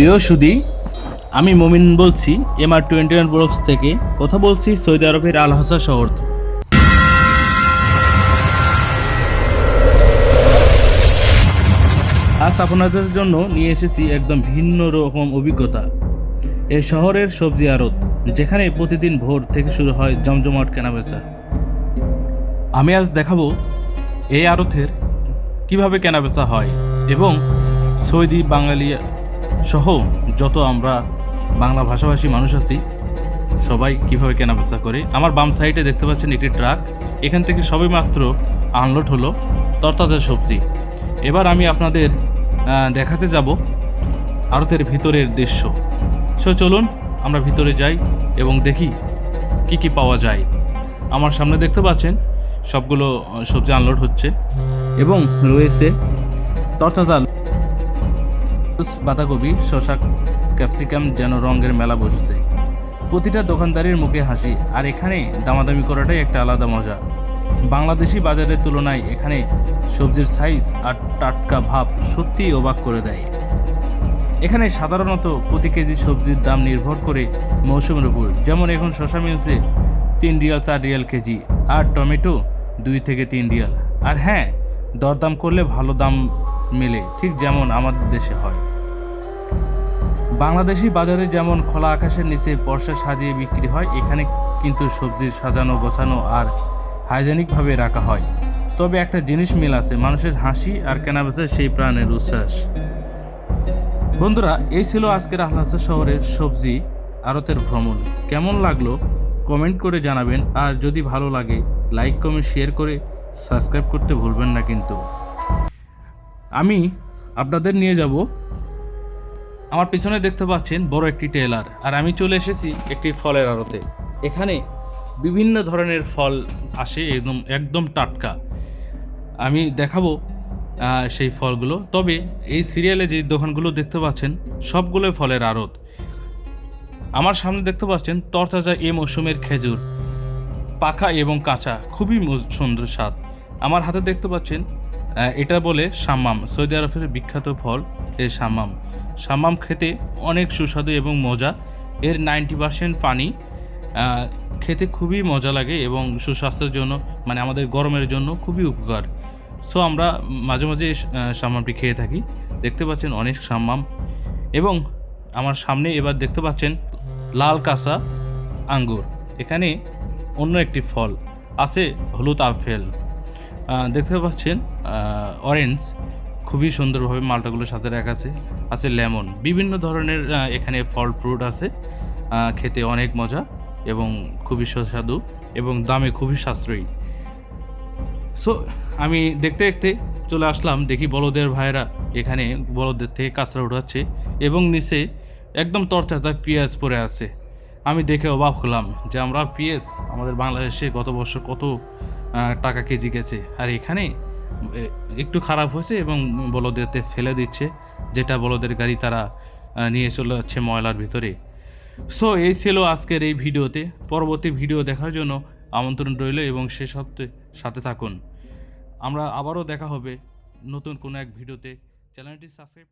প্রিয় সুদী আমি মমিন বলছি M R twenty one blogs থেকে কথা বলছি সৌদি আরবের আল হাসা শহর আজ আপনাদের জন্য নিয়ে এসেছি একদম ভিন্ন রকম অভিজ্ঞতা। এই শহরের সবজি আড়ত, যেখানে প্রতিদিন ভোর থেকে শুরু হয় জমজমাট কেনাবেচা। আমি আজ দেখাবো এই আড়তের কীভাবে কেনাবেচা হয় এবং সৌদি বাঙালি সহ যত আমরা বাংলা ভাষাভাষী মানুষ আছি, সবাই কীভাবে কেনাবেচা করে? আমার বাম সাইডে দেখতে পাচ্ছেন একটি ট্রাক। এখান থেকে সবে মাত্র আনলোড হলো তরতাজা সবজি। এবার আমি আপনাদের দেখাতে যাব ভারতের ভিতরের দৃশ্য। সো চলুন, আমরা ভিতরে যাই এবং দেখি কি কি পাওয়া যায়। আমার সামনে দেখতে পাচ্ছেন সবগুলো সবজি আনলোড হচ্ছে এবং রয়েছে তরতাজা বাঁধাকপি শশা ক্যাপসিকাম যেন রঙের মেলা বসেছে। প্রতিটা দোকানদারের মুখে হাসি, আর এখানে দামাদামি করাটাই একটা আলাদা মজা। বাংলাদেশি বাজারের তুলনায় এখানে সবজির সাইজ আর টাটকা ভাব সত্যিই অবাক করে দেয়। এখানে সাধারণত প্রতি কেজি সবজির দাম নির্ভর করে মৌসুমের উপর। যেমন এখন শশা মিলছে তিন রিয়াল, চার রিয়াল কেজি, আর টমেটো দুই থেকে তিন রিয়াল। আর হ্যাঁ দরদাম করলে ভালো দাম মেলে, ঠিক যেমন আমাদের দেশে হয়। বাংলাদেশি বাজারে যেমন খোলা আকাশের নিচে বর্ষা সাজিয়ে বিক্রি হয়, এখানে কিন্তু সবজির সাজানো, গোছানো আর হাইজেনিকভাবে রাখা হয়। তবে একটা জিনিস মিল আছে, মানুষের হাসি আর কেনাবেচার সেই প্রাণের উচ্ছ্বাস। বন্ধুরা, এই ছিল আজকের আহ্লাসা শহরের সবজি আড়তের ভ্রমণ। কেমন লাগল? কমেন্ট করে জানাবেন। আর যদি ভালো লাগে, লাইক, কমেন্ট, শেয়ার করে সাবস্ক্রাইব করতে ভুলবেন না কিন্তু। আমি আপনাদের নিয়ে যাব আমার পিছনে দেখতে পাচ্ছেন বড় একটি টেলার, আর আমি চলে এসেছি একটি ফলের আড়তে। এখানে বিভিন্ন ধরনের ফল আসে, একদম একদম টাটকা। আমি দেখাবো সেই ফলগুলো। তবে এই সিরিয়ালে যে দোকানগুলো দেখতে পাচ্ছেন, সবগুলোই ফলের আড়ত। আমার সামনে দেখতে পাচ্ছেন তরতাজা এ মৌসুমের খেজুর পাখা এবং কাঁচা, খুবই সুন্দর স্বাদ। আমার হাতে দেখতে পাচ্ছেন এটা বলে সাম্মাম, সৌদি আরবের বিখ্যাত ফল, এই সাম্মাম। সাম্মাম খেতে অনেক সুস্বাদু এবং মজা। এর নাইনটি পার্সেন্ট পানি খেতে খুবই মজা লাগে এবং সুস্বাস্থ্যের জন্য মানে আমাদের গরমের জন্য খুবই উপকার। সো আমরা মাঝে মাঝে সাম্মামটি খেয়ে থাকি। দেখতে পাচ্ছেন অনেক সাম্মাম এবং আমার সামনে এবার দেখতে পাচ্ছেন লাল কাঁচা আঙ্গুর। এখানে অন্য একটি ফল আছে হলুদ আপেল। দেখতে পাচ্ছেন অরেঞ্জ খুবই সুন্দরভাবে মালটাগুলোর সাথে রাখা আছে। আছে লেমন। বিভিন্ন ধরনের এখানে ফল ফ্রুট আছে। খেতে অনেক মজা এবং খুবই সুস্বাদু এবং দামে খুবই সাশ্রয়ী। সো আমি দেখতে দেখতে চলে আসলাম, দেখি বলদের ভাইয়েরা এখানে বলদের থেকে কাঁচরা উঠাচ্ছে এবং নিচে একদম তরতাজা পেঁয়াজ পরে আছে। আমি দেখে অবাক হলাম যে আমরা পেঁয়াজ আমাদের বাংলাদেশে গত বছর কত টাকা কেজি গেছে। আর এখানে একটু খারাপ হয়েছে এবং বলদেরতে ফেলে দিচ্ছে, যেটা বলদের গাড়ি তারা নিয়ে চলে যাচ্ছে ময়লার ভিতরে। সো এই ছিল আজকের এই ভিডিওতে। পরবর্তী ভিডিও দেখার জন্য আমন্ত্রণ রইল এবং সে সত্ত্বে সাথে থাকুন। আমরা আবারও দেখা হবে নতুন কোনো এক ভিডিওতে। চ্যানেলটি সাবস্ক্রাইব